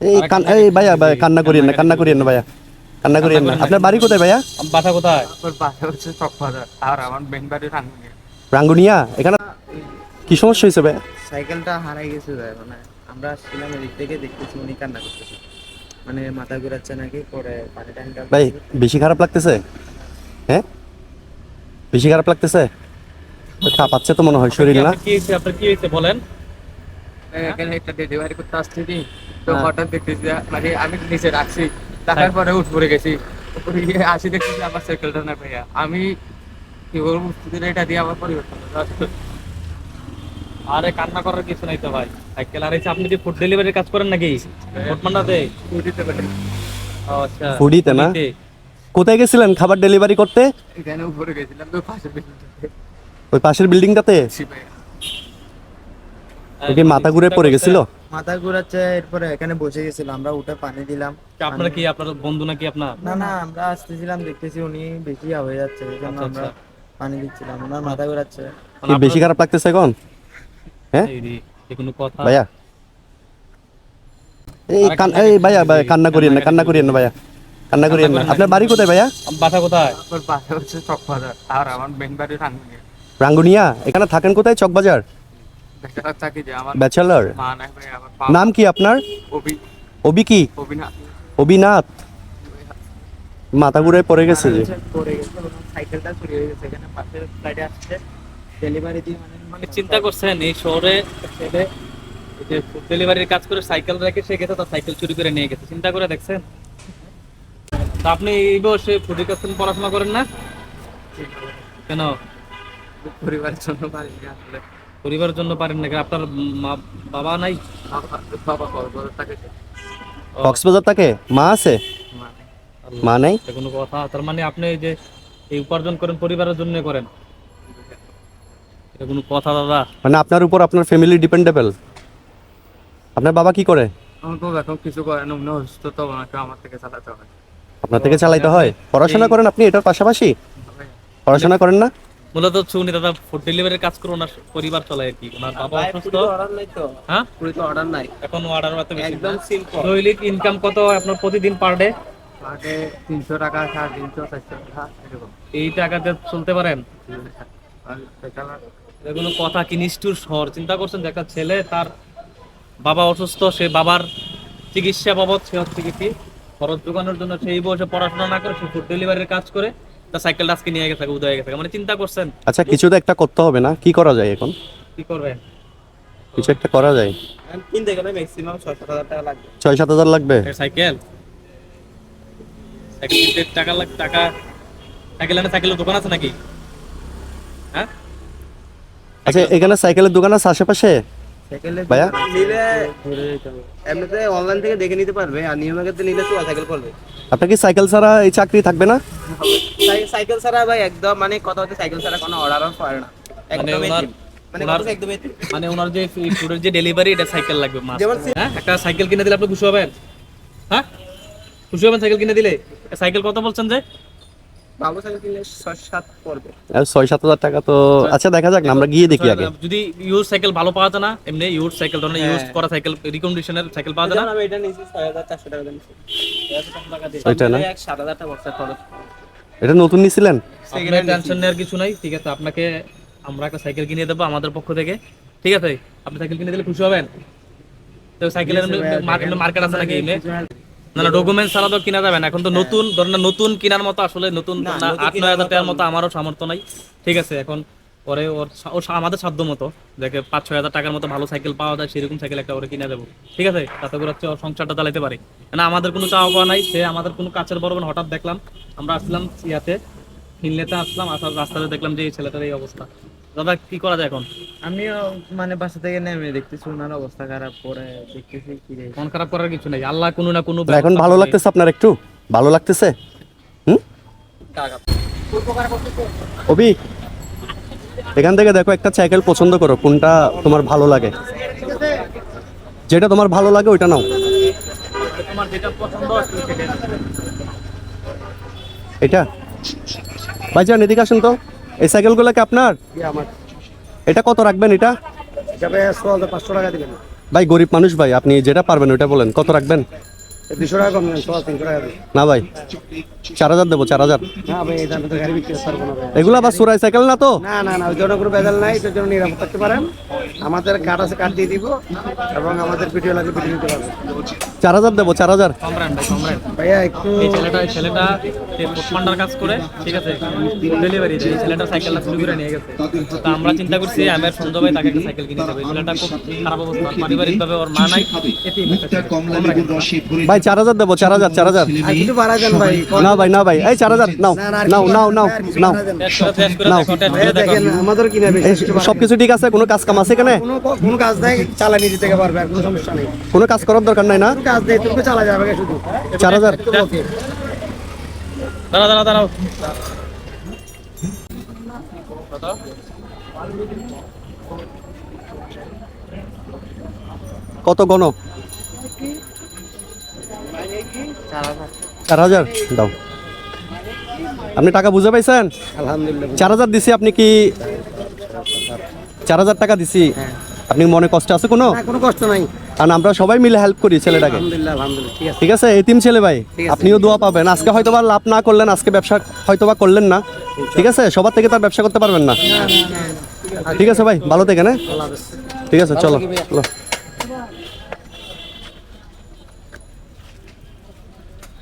এই এই ভাইয়া ভাইয়া, কান্না করিয়েন না কান্না করিয়েন না ভাইয়া। কান্না করিয়েন না। আপনার বাড়ি কোথায় ভাইয়া? বাসা কোথায়? বাসা হচ্ছে চকবাজার আর আমার মেন বাড়ি রাঙ্গুনিয়া। রাঙ্গুনিয়া? এখানে কি সমস্যা হয়েছে ভাইয়া? সাইকেলটা হারাই গেছে ভাই মানে আমরা আসছিলাম এদিক থেকে দেখতেছি উনি কান্না করতেছে। মানে মাথা ঘুরাচ্ছে নাকি পরে পানি ট্যাঙ্কার ভাই বেশি খারাপ লাগতেছে? হ্যাঁ? বেশি খারাপ লাগতেছে? কাঁপাচ্ছে তো মনে হয় শরীর না? কি হয়েছে? আপনার কি হয়েছে বলেন? এখানে একটা ডেলিভারি করতে আসছি নি। তো হ্যাঁ। হঠাৎ দেখতেছি মানে আমি নিচে রাখছি। রাখার পরে উঠ পড়ে গেছি। উপরে গিয়ে আসি দেখতেছি আমার সাইকেলটা না ভাইয়া। আমি কি বলব এটা দিয়ে আবার পরিবর্তন আরে কান্না করার কিছু নাই তো ভাই। সাইকেল আর এসে আপনি কি ফুড ডেলিভারির কাজ করেন নাকি? ফুড মান্ডাতে? দিতে আচ্ছা। ফুডিতে না? কোথায় গেছিলেন খাবার ডেলিভারি করতে? এখানে উপরে গেছিলাম তো পাশে বিল্ডিংটাতে ওই পাশের বিল্ডিংটাতে ওই কি মাথা ঘুরে পড়ে গেছিল? মাথা ঘুরাচ্ছে এরপরে এখানে বসে গেছিল। আমরা উঠে পানি দিলাম। আপনার কি আপনার বন্ধু নাকি আপনার? না না আমরা আসতেছিলাম দেখতেছি উনি বেশি হয়ে যাচ্ছে এই জন্য আচ্ছা, আমরা আচ্ছা। পানি দিচ্ছিলাম। ওনার মাথা ঘুরাচ্ছে। কি বেশি খারাপ লাগতেছে এখন? হ্যাঁ? কোনো কথা। ভাইয়া। এই কান এই ভাইয়া ভাইয়া, কান্না করিয়েন না কান্না করিয়েন না ভাইয়া। কান্না করিয়েন না। আপনার বাড়ি কোথায় ভাইয়া? বাসা কোথায়? ওর বাসা হচ্ছে চকবাজার। আর আমার বাড়ি রাঙ্গুনিয়া। রাঙ্গুনিয়া? এখানে থাকেন কোথায় চকবাজার? ব্যাচেলর নাম কি আপনার? অবি কি? অবিনাথ মাথা ঘুরে পড়ে গেছে যে। পড়ে গেছে ওনার সাইকেলটা চুরি হয়ে গেছে। এখানে পাশের ফ্লাইটে আসছে। ডেলিভারি দিয়ে মানে মানে চিন্তা করছেন এই শহরে ছেলে যে ফুড ডেলিভারির কাজ করে সাইকেল রেখে সে গেছে তার সাইকেল চুরি করে নিয়ে গেছে। চিন্তা করে দেখছেন? তা আপনি এই বয়সে ফুড কাস্টম পড়াশোনা করেন না? কেন? পরিবারের জন্য পারি আসলে। পরিবারের জন্য পারেন না আপনার বাবা নাই? বাবা বাবা থাকে কক্সবাজার থাকে? মা আছে? মা নেই? কোনো কথা। তার মানে আপনি যে এই উপার্জন করেন পরিবারের জন্য করেন। এটা কোনো কথা দাদা। মানে আপনার উপর আপনার ফ্যামিলি ডিপেন্ডেবল আপনার বাবা কি করে? আমার তো এখন কিছু করে না উনি অসুস্থ তো ওনাকে আমার থেকে চালাতে হয়। আপনার থেকে চালাইতে হয়? পড়াশোনা করেন আপনি? এটার পাশাপাশি? পড়াশোনা করেন না? মূলত হচ্ছে উনি দাদা ফুড ডেলিভারির কাজ করে ওনার পরিবার চলায় আর কি। ওনার বাবা অসুস্থ। অর্ডার হ্যাঁ? পুরি তো অর্ডার নাই। এখন অর্ডার বেশি একদম সিম্পল দৈনিক ইনকাম কত আপনার প্রতিদিন পার ডে তিনশো টাকা সাড়ে তিনশো চারশো টাকা এরকম। এই টাকাতে চলতে পারেন? এগুলো কথা কি? নিষ্ঠুর শহর চিন্তা করছেন যে একটা ছেলে তার বাবা অসুস্থ সে বাবার চিকিৎসা বাবদ সে হচ্ছে কি কি? খরচ যোগানোর জন্য সেই বয়সে পড়াশোনা না করে সে ফুড ডেলিভারির কাজ করে। তার সাইকেল আজকে নিয়ে গেছে উদয় গেছে। মানে চিন্তা করছেন? আচ্ছা কিছু তো একটা করতে হবে না? কি করা যায় এখন? কি করবেন? কিছু একটা করা যায়। কিনতে গেলে ম্যাক্সিমাম ছয় সাত হাজার টাকা লাগবে। ছয় সাত হাজার লাগবে? সাইকেল সাইকেল কিনতে টাকা লাগ টাকা সাইকেল আনে সাইকেলের দোকান আছে নাকি? হ্যাঁ? আচ্ছা এখানে সাইকেলের দোকান আছে আশেপাশে? ভাইয়া? নিলে এমনিতে অনলাইন থেকে দেখে নিতে পারবে আর নিলে তো সাইকেল করবে। আপনার কি সাইকেল ছাড়া এই চাকরি থাকবে না? সাইকেল ছাড়া ভাই একদম মানে কথা হচ্ছে সাইকেল ছাড়া কোনো অর্ডারও করে না। একদম মানে ওনার- একদম মানে ওনার যে ফুডের যে ডেলিভারি এটা সাইকেল লাগবে মাস হ্যাঁ? একটা সাইকেল কিনে দিলে আপনি খুশি হবেন। হ্যাঁ? খুশি হবেন সাইকেল কিনে দিলে? সাইকেল কত বলছেন যে? ভালো সাইকেল কিনলে ছয় সাত পড়বে। আর ছয় সাত হাজার টাকা তো আচ্ছা দেখা যাক না আমরা গিয়ে দেখি আগে। যদি ইউজ সাইকেল ভালো পাওয়া যায় না এমনি ইউজ সাইকেল ধরনের ইউজ। করা সাইকেল রিকন্ডিশনের সাইকেল পাওয়া যায় না। আমি এটা নিয়েছি ছয় হাজার চারশো টাকা। ওইটা না? সাত হাজার টাকা খরচ। এটা নতুন নিছিলেন? আপনার টেনশন নেওয়ার কিছু নাই ঠিক আছে? আপনাকে আমরা একটা সাইকেল কিনে দেবো আমাদের পক্ষ থেকে। ঠিক আছে? আপনি সাইকেল কিনে দিলে খুশি হবেন? তো সাইকেলের মার্কেট আছে নাকি? এমনি? না ডকুমেন্টস ছাড়া তো কিনা যাবে না। এখন তো নতুন ধরেন নতুন কেনার মতো আসলে নতুন আট নয় হাজার টাকার মতো আমারও সামর্থ্য নাই। ঠিক আছে এখন ওর সা- আমাদের সাধ্য মতো দেখে পাঁচ ছয় হাজার টাকার মতো ভালো সাইকেল পাওয়া যায় সেরকম সাইকেল একটা ওরে কিনে দেবো। ঠিক আছে? তাতে করে হচ্ছে ওর সংসারটা চালাতে পারে। না আমাদের কোনো চাওয়া পাওয়া নাই সে আমাদের কোনো কাছের বড় হঠাৎ দেখলাম আমরা আসলাম ইয়াতে ফিনলেতে আসলাম আসার রাস্তাতে দেখলাম যে এই ছেলেটার এই অবস্থা। দাদা কি করা যায় এখন? আমিও মানে বাসা থেকে নেমে দেখতেছি ওনার অবস্থা খারাপ করে দেখতেছি কি রে মন খারাপ করার কিছু নেই। আল্লাহ কোনো না কোনো এখন ভালো লাগতেছে আপনার একটু? ভালো লাগতেছে? হুম? অবি এখান থেকে দেখো একটা সাইকেল পছন্দ করো কোনটা তোমার ভালো লাগে। যেটা তোমার ভালো লাগে ওইটা নাও। তোমার যেটা পছন্দ এটা? ভাইজান এদিকে আসুন তো। এই সাইকেলগুলো কি আপনার? এটা কত রাখবেন এটা? পাঁচশো টাকা দিবেন। ভাই গরিব মানুষ ভাই আপনি যেটা পারবেন ওইটা বলেন। কত রাখবেন? দুশো টাকা কম সোয়া তিনশো টাকা না ভাই চার হাজার দেবো চার হাজার। না ভাই এই দামে তো গাড়ি বিক্রি করতে না এগুলো আবার সুরাই সাইকেল না তো? না না না ওই জন্য কোনো বেজাল নাই তোর জন্য নিরাপদ থাকতে পারেন। আমাদের কার্ড আছে কার্ড দিয়ে দিব এবং আমাদের ভিডিও লাগে ভিডিও নিতে পারবেন। চার হাজার দেবো চার হাজার। কমরান ভাই কমরান। ভাইয়া একটু এই ছেলেটা এই ছেলেটা ফুটপান্ডার কাজ করে ঠিক আছে? ডেলিভারি এই ছেলেটা সাইকেলটা চুরি করে নিয়ে গেছে। তো আমরা চিন্তা করছি আমার সঞ্জয় ভাই তাকে একটা সাইকেল কিনে দেবো। ছেলেটা খুব খারাপ অবস্থা। পারিবারিক ভাবে ওর মা নাই। রসে ভরে ভাই চার হাজার দেবো চার হাজার চার হাজার। না ভাই। না ভাই এই চার হাজার নাও নাও নাও নাও নাও। নাও। সব কিছু ঠিক আছে? কোনো কাজ কাম আছে এখানে? কোনো কোনো কাজ নাই চালানি দিতে পারবে কোনো সমস্যা নেই। কোনো কাজ করার দরকার নাই না? কাজ নেই তুমি চালা যাবে শুধু। চার হাজার। দাঁড়া দাঁড়া দাঁড়াও। কত গণ? চার হাজার? দাও। আপনি টাকা বুঝে পাইছেন? আলহামদুলিল্লাহ। চার হাজার দিছি আপনি কি চার হাজার টাকা দিছি? আপনি মনে কষ্ট আছে কোনো? কোনো কষ্ট নাই। আর আমরা সবাই মিলে হেল্প করি ছেলেটাকে। ঠিক আছে। ঠিক আছে এতিম ছেলে ভাই আপনিও দোয়া পাবেন। আজকে হয়তো বা লাভ না করলেন আজকে ব্যবসা হয়তো বা করলেন না। ঠিক আছে সবার থেকে তার ব্যবসা করতে পারবেন না। ঠিক আছে ভাই ভালো থেকে না ঠিক আছে চলো চলো।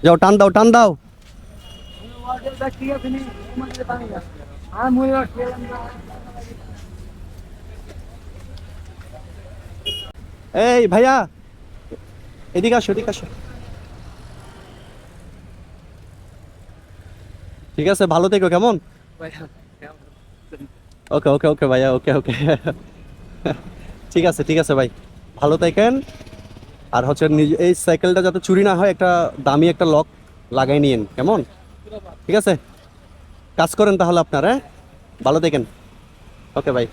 যাও, টান দাও টান দাও। এই ভাইয়া, এদিকে আসো এদিকে আসো। ঠিক আছে, ভালো থেকো, কেমন? ওকে ওকে ওকে ভাইয়া, ওকে ওকে। ঠিক আছে ঠিক আছে ভাই, ভালো থাকেন। আর হচ্ছে এই সাইকেলটা যাতে চুরি না হয়, একটা দামি একটা লক লাগাই নিয়েন, কেমন ঠিক আছে কাজ করেন তাহলে আপনার হ্যাঁ? ভালো দেখেন ওকে ভাই।